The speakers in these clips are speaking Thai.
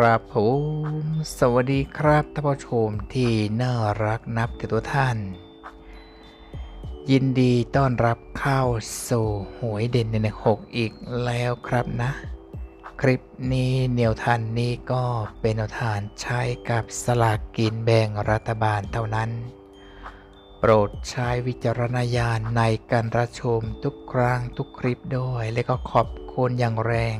ครับผมสวัสดีครับท่านผู้ชมที่น่ารักนับถือตัวท่าน ยินดีต้อนรับเข้าสู่หวยเด่นในหกอีกแล้วครับนะ คลิปนี้แนวทานนี้ก็เป็นแนวทานใช้กับสลากกินแบ่งรัฐบาลเท่านั้น โปรดใช้วิจารณญาณในการรับชมทุกครั้งทุกคลิปด้วย และก็ขอบคุณอย่างแรง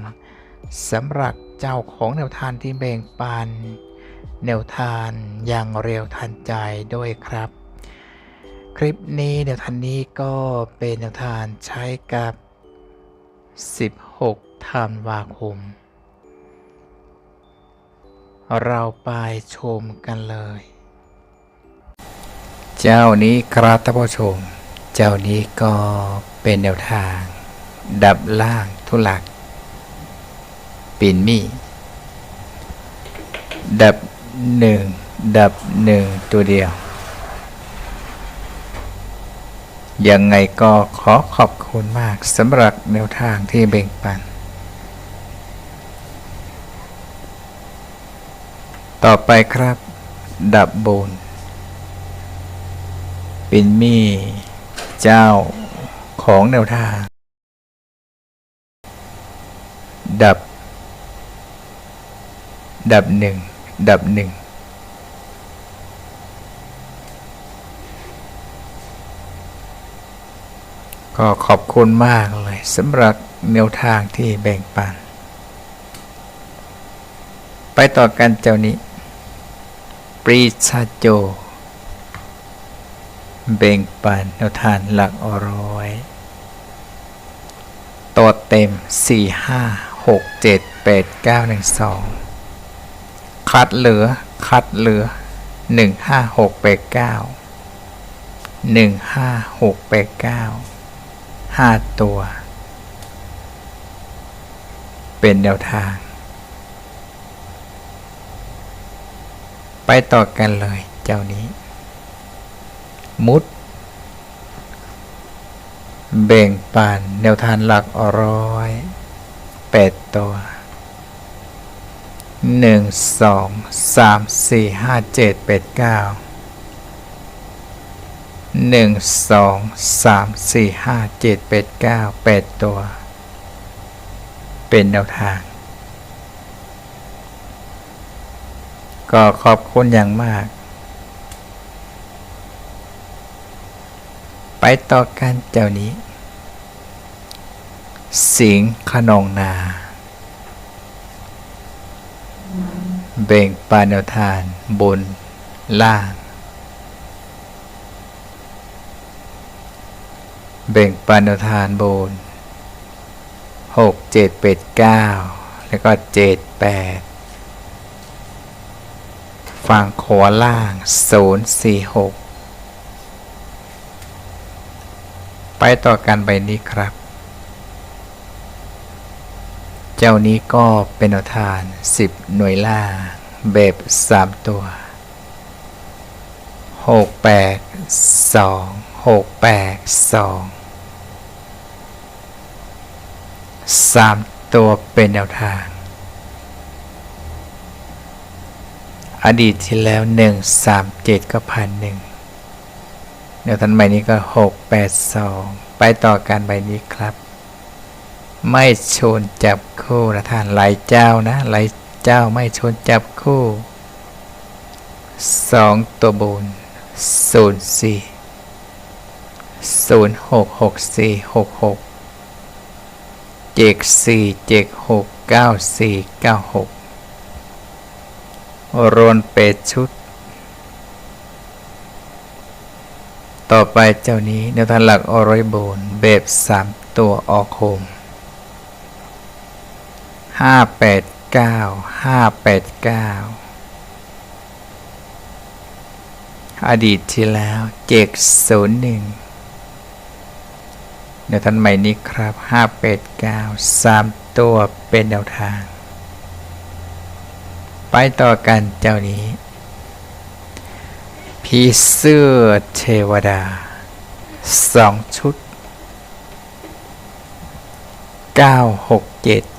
สำหรับ เจ้าของแนวทานที่แบ่งปัน แนวทานอย่างเร็วทันใจด้วยครับ คลิปนี้แนวทานนี้ก็เป็นแนวทานใช้กับ 16ธันวาคม เราไปชมกันเลย เจ้านี้ครับท่านผู้ชม เจ้านี้ก็เป็นแนวทาง ดับล่างทุลัก ปินมี่ ดับหนึ่งดับหนึ่งตัวเดียว ยังไงก็ขอขอบคุณมากสำหรับแนวทางที่แบ่งปัน ต่อไปครับ ดับบูนปินมี่ เจ้าของแนวทาง ดับ ดับหนึ่ง ดับหนึ่ง ก็ขอบคุณมากเลยสำหรับแนวทางที่แบ่งปัน ไปต่อกันเจ้านี้ ปรีชาโจแบ่งปันแนวทานหลักอร้อยตัวเต็ม 4 5 6 7 8 9 1 2 คัดเหลือ คัดเหลือ1 5 6 8 9 1 5 6 8 9 5ตัว เป็นแนวทาง ไปต่อกันเลยเจ้านี้ มุดแบ่งปันแนวทานหลักร้อยแปดตัว หนึ่งสองสามสี่ห้าเจ็ดแปดเก้าหนึ่งสองสามสี่ห้าเจ็ดแปดเก้าแปดตัว เป็นแนวทาง ก็ขอบคุณอย่างมาก ไปต่อกันเจ้านี้ สิงห์ขนองนา เบ่งปานแนทาน บน ล่าง เบ่งปานแนทานบนหกเจ็ดเป็ดเก้าแล้วก็เจ็ดแปดฝั่งขวาล่างศูนย์สี่หกไปต่อกันใบนี้ครับ เจ้านี้ก็เป็นแนวทาน 10 หน่วยล่างแบบ3ตัว 6 8 2 6 8 2 3 ตัวเป็นแนวทาง อดีตที่แล้ว 1 3 7 ก็พันหนึ่งแนวทันใบนี้ก็ 6 8 2 ไปต่อการใบนี้ครับ ไม่ชนจับคู่นะท่านหลายเจ้านะหลายเจ้าไม่ชนจับคู่2ตัวบูน0 4 0 6 6 4 6 6เจ็ก4เจ็ดหก6 9 4 9 6รวนเป็ดชุด ต่อไปเจ้านี้แนวทางหลักออริบูนแบบสามตัวออกโคม ห้าแปดเก้าห้าแปดเก้าอดีตที่แล้วเจ็กศูนย์หนึ่งแนวทางใหม่นี้ครับห้าแปดเก้าสามตัวเป็นแนวทาง ไปต่อกันเจ้านี้ผีเสื้อเทวดาสองชุด9 6 7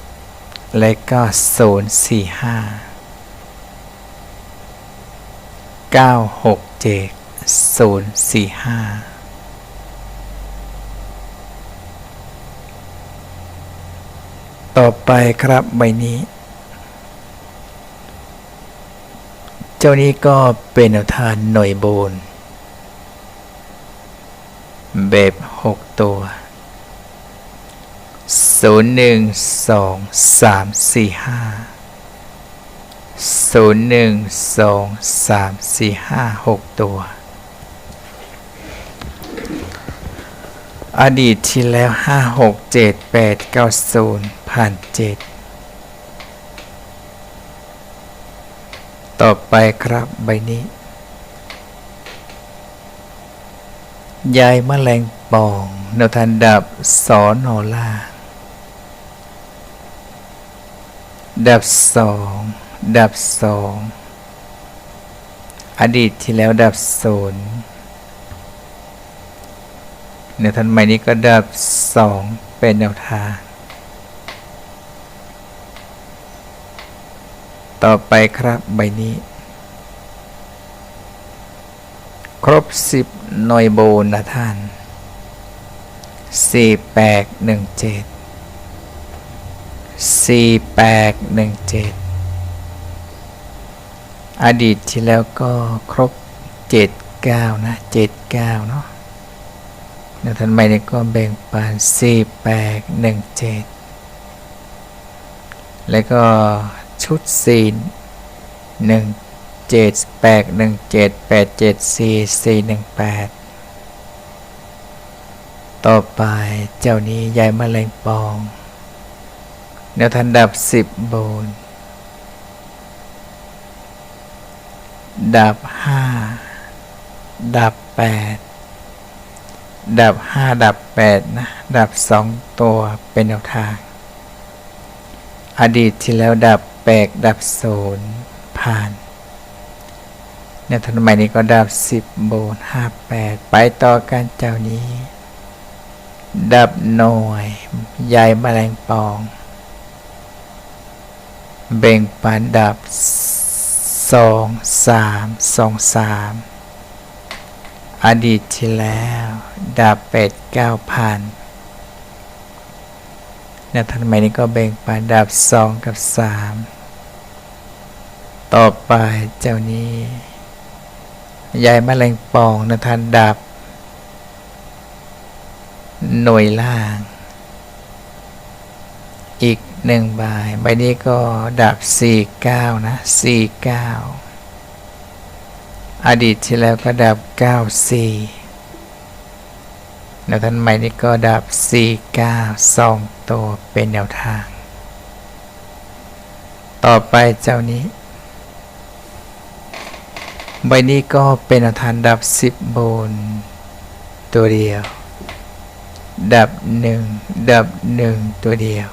และก็ศูนย์สี่ห้าก็ดศูนย์สี่ต่อไปครับใบนี้ เจ้านี้ก็เป็นอุทานหน่วยโบนแบบหกตัว ศูนย์หนึ่งสองสามสี่ห้าศูนย์หนึ่งสองสามสี่ห้าหกตัว อดีตที่แล้วห้าหกเจ็ดแปดเก้าศูนย์ผ่านเจ็ดต่อไปครับใบนี้ ยายแมลงป่อง แนวทันดับสอนอล่า ดับสอง ดับสอง อดีตที่แล้วดับศูนย์แนวทันใหม่นี้ก็ดับสองเป็นแนวทาง ต่อไปครับใบนี้ ครบสิบหน่วยโบนนะท่านสี่แปดหนึ่งเจ็ด สี่แปดหนึ่งเจ็ดอดีตที่แล้วก็ครบเจ็ดเก้านะเจ็ดเก้าเนาะแล้วท่านใหม่นี่ก็แบ่งปันสี่แปดหนึ่งเจ็ดแล้วก็ชุดสี่หนึ่งเจ็ดแปดหนึ่งเจ็ดแปดเจ็ดสี่สี่หนึ่งแปดต่อไปเจ้านี้ยายมะเร็งปอง แนวทันดับสิบโบนดับห้าดับแปดดับห้าดับแปดนะ ดับสองตัวเป็นแนวทาง อดีตที่แล้วดับแปดดับศูนย์ผ่านเนี่ยทันใหม่นี้ก็ดับสิบโบนห้าแปดไปต่อกันเจ้านี้ ดับหน่วยใยแมลงปอง เบ่งปันดับสองสามสองสามอดีตที่แล้ว ดับเป็ดเก้าพันเนี่ยทันใหม่นี้ก็เบ่งปันดับสองกับสามต่อไปเจ้านี้ยายแมลงปองนะท่านดับ หน่วยล่าง อีก หนึ่งใบใบนี้ก็ดับ49นะ49อดีตที่แล้วก็ดับ94แล้วท่านใหม่นี้ก็ดับ49 2ตัวเป็นแนวทาง ต่อไปเจ้านี้ ใบนี้ก็เป็นแนวทางดับ10โบน ตัวเดียว ดับหนึ่งดับหนึ่งตัวเดียว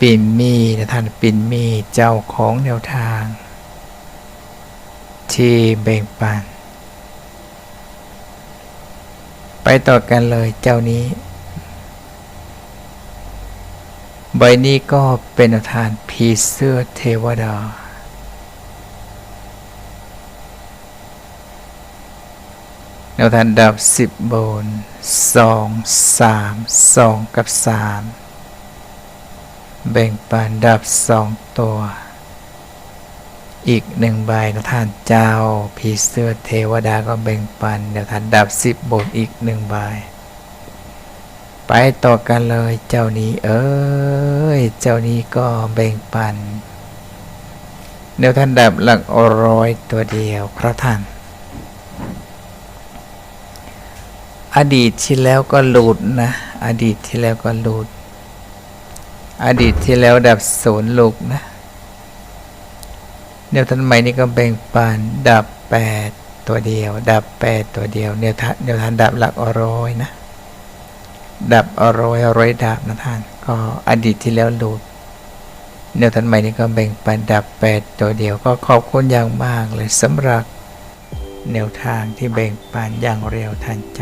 ปิ่นมีนะท่านปิ่นมีเจ้าของแนวทาง ที่แบ่งปัน ไปต่อกันเลยเจ้านี้ ใบนี้ก็เป็นแนวทางผีเสื้อเทวดา แนวทางดับสิบโบนสองสามสองกับสาม แบ่งปันดับสองตัว อีกหนึ่งใบนะท่านเจ้า ผีเสื้อเทวดาก็แบ่งปันแนวท่างดับสิบบนอีกหนึ่งใบ ไปต่อกันเลยเจ้านี้เอ้ย เจ้านี้ก็แบ่งปันแนวท่านดับหลักร้อยตัวเดียวครับท่านอดีตที่แล้วก็หลุดนะ อดีตที่แล้วก็หลุด อดีตที่แล้วดับศูนย์ลูกนะแนวทันใหม่นี่ก็แบ่งปันดับแปดตัวเดียว ดับแปดตัวเดียวแนวทันแนวทันดับหลักอร้อยนะ ดับอร้อยอร้อยดับนะท่านก็อดีตที่แล้วหลุดแนวทันใหม่นี่ก็แบ่งปันดับแปดตัวเดียวก็ขอบคุณอย่างมากเลยสำหรับแนวทางที่แบ่งปันอย่างเร็วทันใจ